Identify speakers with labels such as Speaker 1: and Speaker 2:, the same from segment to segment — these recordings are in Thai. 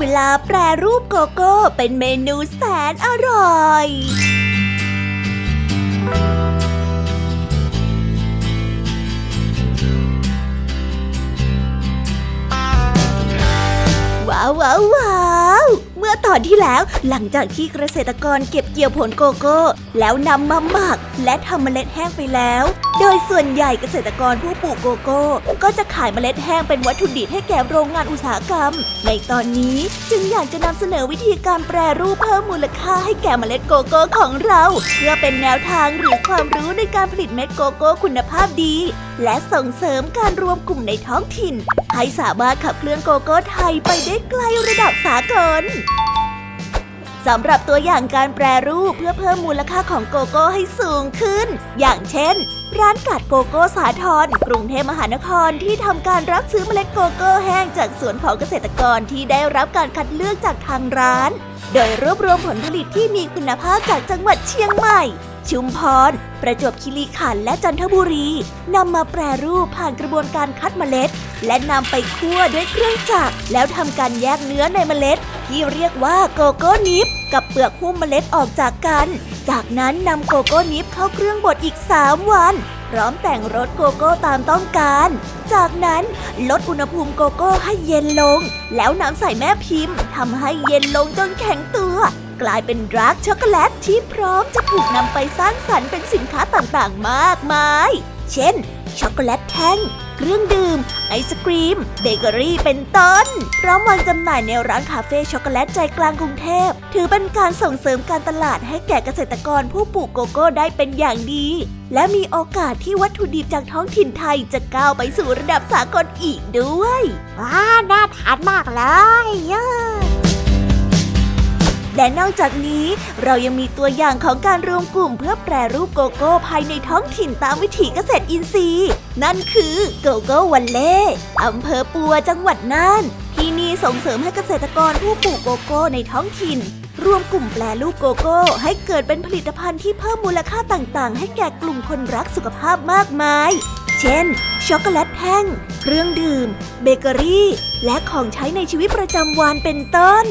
Speaker 1: เวลาแปรรูปโกโก้ เป็นเมนูแสนอร่อยว้าวว้าว อตอนที่แล้ว หลังจากที่เกษตรกรเก็บเกี่ยวผลโกโก้ แล้วนำมาหมักและทำเมล็ดแห้งไปแล้ว โดยส่วนใหญ่เกษตรกรผู้ปลูกโกโก้ ก็จะขายเมล็ดแห้งเป็นวัตถุดิบให้แก่โรงงานอุตสาหกรรม ในตอนนี้จึงอยากจะนำเสนอวิธีการแปรรูปเพิ่มมูลค่าให้แก่เมล็ดโกโก้ของเรา เพื่อเป็นแนวทางหรือความรู้ในการผลิตเม็ดโกโก้คุณภาพดี และส่งเสริมการรวมกลุ่มในท้องถิ่น ให้สามารถขับเคลื่อนโกโก้ไทยไปได้ไกลระดับสากลสำหรับตัวอย่างการแปรรูปเพื่อเพิ่มมูลค่าของโกโก้ให้สูงขึ้น อย่างเช่น ร้านกัดโกโก้สาทรกรุงเทพมหานครที่ทำการรับซื้อเมล็ดโกโก้แห้งจากสวนของเกษตรกรที่ได้รับการคัดเลือกจากทางร้าน โดยรวบรวมผลผลิตที่มีคุณภาพจากจังหวัดเชียงใหม่ ชุมพร ประจวบคีรีขันธ์และจันทบุรีนำมาแปรรูปผ่านกระบวนการคัดเมล็ด และนำไปคั่วด้วยเครื่องจักรแล้วทำการแยกเนื้อในเมล็ด ที่เรียกว่าโกโก้นิฟกับเปลือกหุ้มเมล็ดออกจากกัน จากนั้นนำโกโก้นิฟเข้าเครื่องบดอีก 3 วันพร้อมแต่งรสโกโก้ตามต้องการ จากนั้นลดอุณหภูมิโกโก้ให้เย็นลง แล้วนำใส่แม่พิมพ์ทำให้เย็นลงจนแข็งตัว กลายเป็นดร์กช็อกโกแลตที่พร้อมจะถูกนำไปสร้างสรรค์เป็นสินค้าต่างๆ มากมาย เช่น ช็อกโกแลตแท่ง เครื่องดื่ม ไอศกรีม เบเกอรี่เป็นต้น พร้อมวางจำหน่ายในร้านคาเฟ่ช็อกโกแลตใจกลางกรุงเทพ ถือเป็นการส่งเสริมการตลาดให้แก่เกษตรกรผู้ปลูกโกโก้ได้เป็นอย่างดี และมีโอกาสที่วัตถุดิบจากท้องถิ่นไทยจะก้าวไปสู่ระดับสากลอีกด้วย
Speaker 2: ว้า น่าทานมากเลยเย้
Speaker 1: และนอกจากนี้เรายังมีตัวอย่างของการรวมกลุ่มเพื่อแปรรูปโกโก้ภายในท้องถิ่นตามวิถีเกษตรอินทรีย์ นั่นคือโกโก้วันเล่อำเภอปัวจังหวัดน่านที่นี่ส่งเสริมให้เกษตรกรผู้ปลูกโกโก้ในท้องถิ่น รวมกลุ่มแปรรูปโกโก้ ให้เกิดเป็นผลิตภัณฑ์ที่เพิ่มมูลค่าต่างๆ ให้แก่กลุ่มคนรักสุขภาพมากมาย เช่น ช็อกโกแลตแท่ง เครื่องดื่ม เบเกอรี่ และของใช้ในชีวิตประจำวันเป็นต้น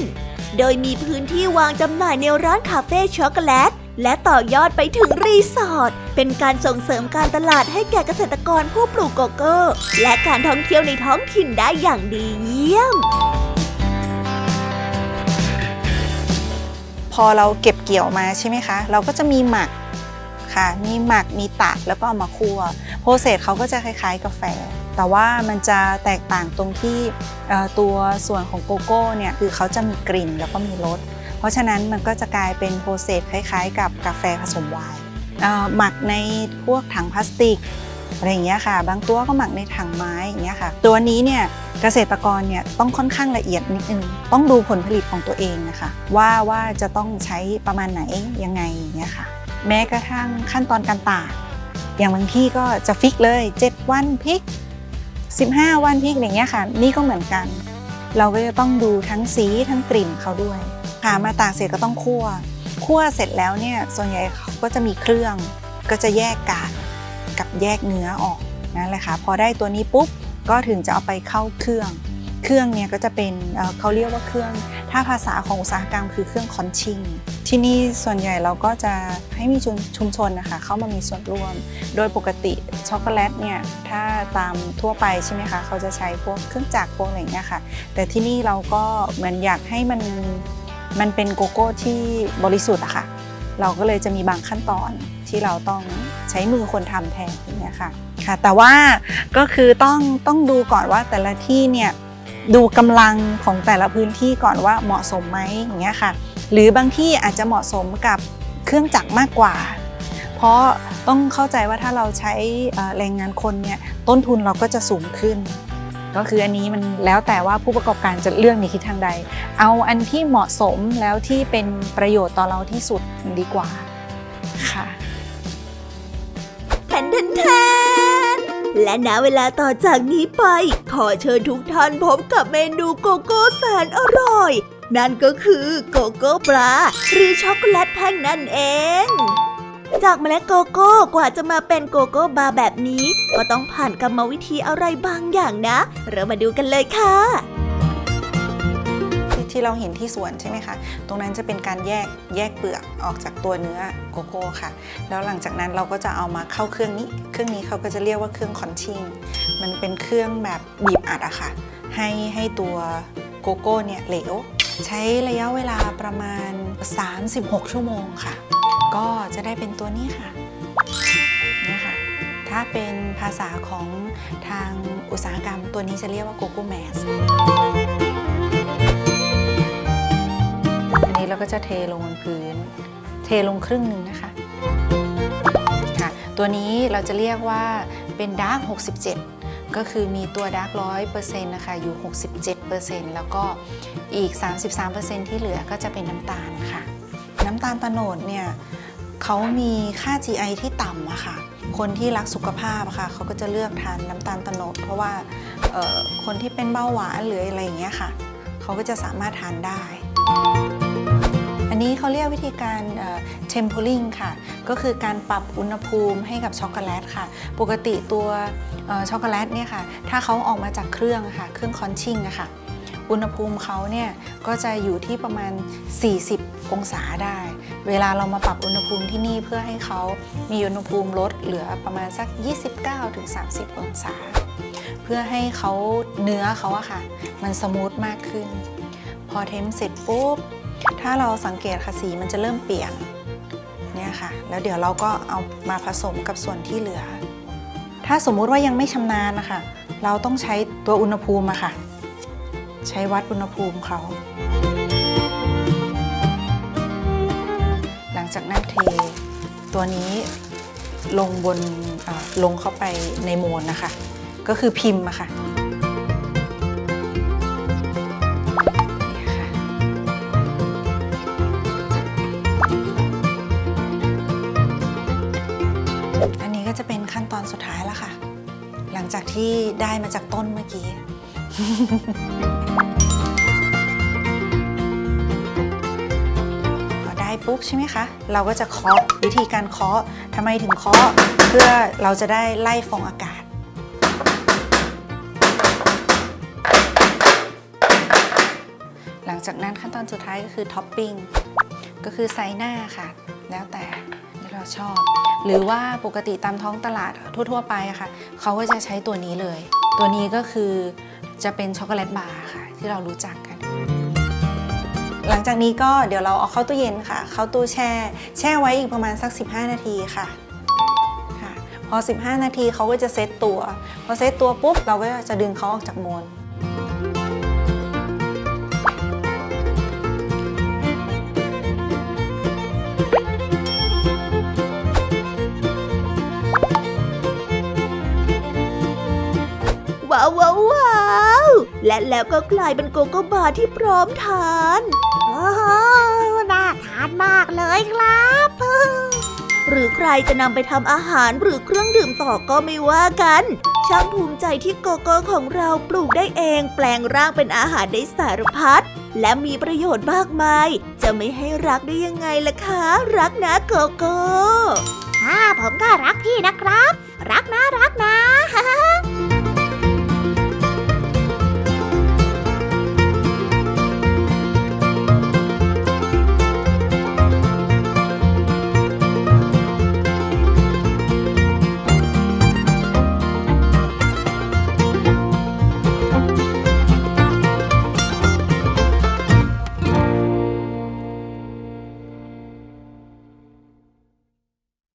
Speaker 1: โดยมีพื้นที่วางจำหน่ายในร้านคาเฟ่ช็อกโกแลต และต่อยอดไปถึงรีสอร์ท เป็นการส่งเสริมการตลาดให้แก่เกษตรกรผู้ปลูกโกโก้ และการท่องเที่ยวในท้องถิ่นได้อย่างดีเยี่ยม
Speaker 3: พอเราเก็บเกี่ยวมาใช่ไหมคะ เราก็จะมีหมักค่ะ มีหมัก มีตัดแล้วก็เอามาคั่ว โปรเซสเขาก็จะคล้าย ๆ กาแฟ แต่ว่ามันจะแตกต่างตรงที่ตัวส่วนของโกโก้เนี่ยคือเขาจะมีกลิ่นแล้วก็มีรส เพราะฉะนั้นมันก็จะกลายเป็นโปรเซสคล้ายๆ กับกาแฟผสมไวน์หมักในพวกถังพลาสติกอะไรอย่างเงี้ยค่ะ บางตัวก็หมักในถังไม้อย่างเงี้ยค่ะ ตัวนี้เนี่ยเกษตรกรเนี่ยต้องค่อนข้างละเอียดนิดนึงต้องดูผลผลิตของตัวเองนะคะว่าว่าจะต้องใช้ประมาณไหนยังไงอย่างเงี้ยค่ะ แม้กระทั่งขั้นตอนการตากอย่างบางที่ก็จะฟิกเลย 7 วันพิก 15 วันพริกอย่างเงี้ยค่ะ นี่ก็เหมือนกัน เราก็จะต้องดูทั้งสีทั้งกลิ่นเขาด้วยค่ะมาตากเสร็จก็ต้องคั่วคั่วเสร็จแล้วเนี่ยส่วนใหญ่เขาก็จะมีเครื่องก็จะแยกกากกับแยกเนื้อออกนั่นแหละค่ะพอได้ตัวนี้ปุ๊บก็ถึงจะเอาไปเข้าเครื่อง เครื่องเนี่ยก็จะเป็นเขาเรียกว่าเครื่อง ถ้าภาษาของอุตสาหกรรมคือเครื่องคอนชิงที่นี่ส่วนใหญ่เราก็จะให้มีชุมชมชนนะคะเข้ามามีส่วนร่วม โดยปกติช็อกโกแลตเนี่ยถ้าตามทั่วไปใช่ไหมคะเขาจะใช้พวกเครื่องจักรพวกอะไรอย่างเงี้ยค่ะแต่ที่นี่เราก็เหมือนอยากให้มันมันเป็นโกโก้ที่บริสุทธิ์อะค่ะ เราก็เลยจะมีบางขั้นตอนที่เราต้องใช้มือคนทำแทนอย่างเงี้ยค่ะค่ะ แต่ว่าก็คือต้องต้องดูก่อนว่าแต่ละที่เนี่ย ดูกำลังของแต่ละพื้นที่ก่อนว่าเหมาะสมไหมอย่างเงี้ยค่ะ หรือบางที่อาจจะเหมาะสมกับเครื่องจักรมากกว่า เพราะต้องเข้าใจว่าถ้าเราใช้แรงงานคนเนี่ยต้นทุนเราก็จะสูงขึ้น ก็คืออันนี้มันแล้วแต่ว่าผู้ประกอบการจะเลือกในทิศทางใด เอาอันที่เหมาะสมแล้วที่เป็นประโยชน์ต่อเราที่สุดดีกว่า
Speaker 1: และณเวลาต่อจากนี้ไป ขอเชิญทุกท่านพบกับเมนูโกโก้แสนอร่อย นั่นก็คือโกโก้ปลาหรือช็อกโกแลตแท่งนั่นเอง จากเมล็ดโกโก้กว่าจะมาเป็นโกโก้บาร์แบบนี้ ก็ต้องผ่านกรรมวิธีอะไรบางอย่างนะ เรามาดูกันเลยค่ะ
Speaker 3: ที่เราเห็นที่สวนใช่ไหมคะ ตรงนั้นจะเป็นการแยกแยกเปลือกออกจากตัวเนื้อโกโก้ค่ะ แล้วหลังจากนั้นเราก็จะเอามาเข้าเครื่องนี้ เครื่องนี้เขาก็จะเรียกว่าเครื่องคอนชิงมันเป็นเครื่องแบบบีบอัดอะค่ะ ให้ให้ตัวโกโก้เนี่ยเหลว ใช้ระยะเวลาประมาณ 36 ชั่วโมงค่ะ ก็จะได้เป็นตัวนี้ค่ะนี่ค่ะ ถ้าเป็นภาษาของทางอุตสาหกรรมตัวนี้จะเรียกว่าโกโก้แมส อันนี้เราก็จะเทลงบนพื้น เทลงครึ่งหนึ่งนะคะค่ะตัวนี้เราจะเรียกว่าเป็นดาร์ก67 ก็คือมีตัวดาร์กร้อยเปอร์เซ็นต์นะคะอยู่ 67%แล้วก็อีก 33%ที่เหลือก็จะเป็นน้ำตาลค่ะ น้ำตาลตะโนดเนี่ยเขามีค่า GI ที่ต่ำอะค่ะคนที่รักสุขภาพค่ะเขาก็จะเลือกทานน้ำตาลตะโนดเพราะว่าคนที่เป็นเบาหวานหรืออะไรอย่างเงี้ยค่ะ เขาก็จะสามารถทานได้ อันนี้เขาเรียกวิธีการเอ่อ tempering ค่ะ ก็คือการปรับอุณหภูมิให้กับช็อกโกแลตค่ะ ปกติตัวช็อกโกแลตเนี่ยค่ะ ถ้าเขาออกมาจากเครื่องค่ะเครื่องคอนชิ่งอะค่ะ อุณหภูมิเขาเนี่ยก็จะอยู่ที่ประมาณ 40 องศาได้ เวลาเรามาปรับอุณหภูมิที่นี่เพื่อให้เขามีอุณหภูมิลดเหลือประมาณสัก 29-30 องศา เพื่อให้เขาเนื้อเขาอะค่ะ มันสมูทมากขึ้น พอเทมเสร็จปุ๊บ ถ้าเราสังเกตค่ะสีมันจะเริ่มเปลี่ยนเนี่ยค่ะ แล้วเดี๋ยวเราก็เอามาผสมกับส่วนที่เหลือ ถ้าสมมุติว่ายังไม่ชำนาญนะคะ เราต้องใช้ตัวอุณหภูมิอะค่ะ ใช้วัดอุณหภูมิเขาหลังจากนั้นเทตัวนี้ลงบนลงเข้าไปในโมนนะคะ ก็คือพิมพ์อะค่ะ เป็นขั้นตอนสุดท้ายแล้วค่ะ หลังจากที่ได้มาจากต้นเมื่อกี้ พอได้ปุ๊บใช่ไหมคะ เราก็จะเคาะวิธีการเคาะทำไมถึงเคาะเพื่อเราจะได้ไล่ฟองอากาศหลังจากนั้นขั้นตอนสุดท้ายก็คือท็อปปิ้งก็คือไซหน้าค่ะ แล้วแต่ เราชอบ หรือว่าปกติตามท้องตลาดทั่ว ๆ ไปค่ะเขาก็จะใช้ตัวนี้เลย ตัวนี้ก็คือจะเป็นช็อกโกแลตบาร์ค่ะ ที่เรารู้จักกัน หลังจากนี้ก็เดี๋ยวเราเอาเข้าตู้เย็นค่ะ เข้าตู้แช่ แช่ไว้อีกประมาณสัก 15 นาทีค่ะค่ะ พอ 15 นาทีเขาก็จะเซตตัว พอเซตตัวปุ๊บเราก็จะดึงเขาออกจากโมน
Speaker 1: ว้าวว้าวว้าวและแล้วก็กลายเป็นโกโก้บาร์ที่พร้อมทาน
Speaker 2: โอ้โหน่าทานมากเลยครับ
Speaker 1: หรือใครจะนำไปทำอาหารหรือเครื่องดื่มต่อก็ไม่ว่ากัน ช่างภูมิใจที่โกโก้ของเราปลูกได้เอง แปลงร่างเป็นอาหารได้สารพัดและมีประโยชน์มากมาย จะไม่ให้รักได้ยังไงล่ะคะ รักนะโกโก้
Speaker 2: อ่าผมก็รักพี่นะครับ รัก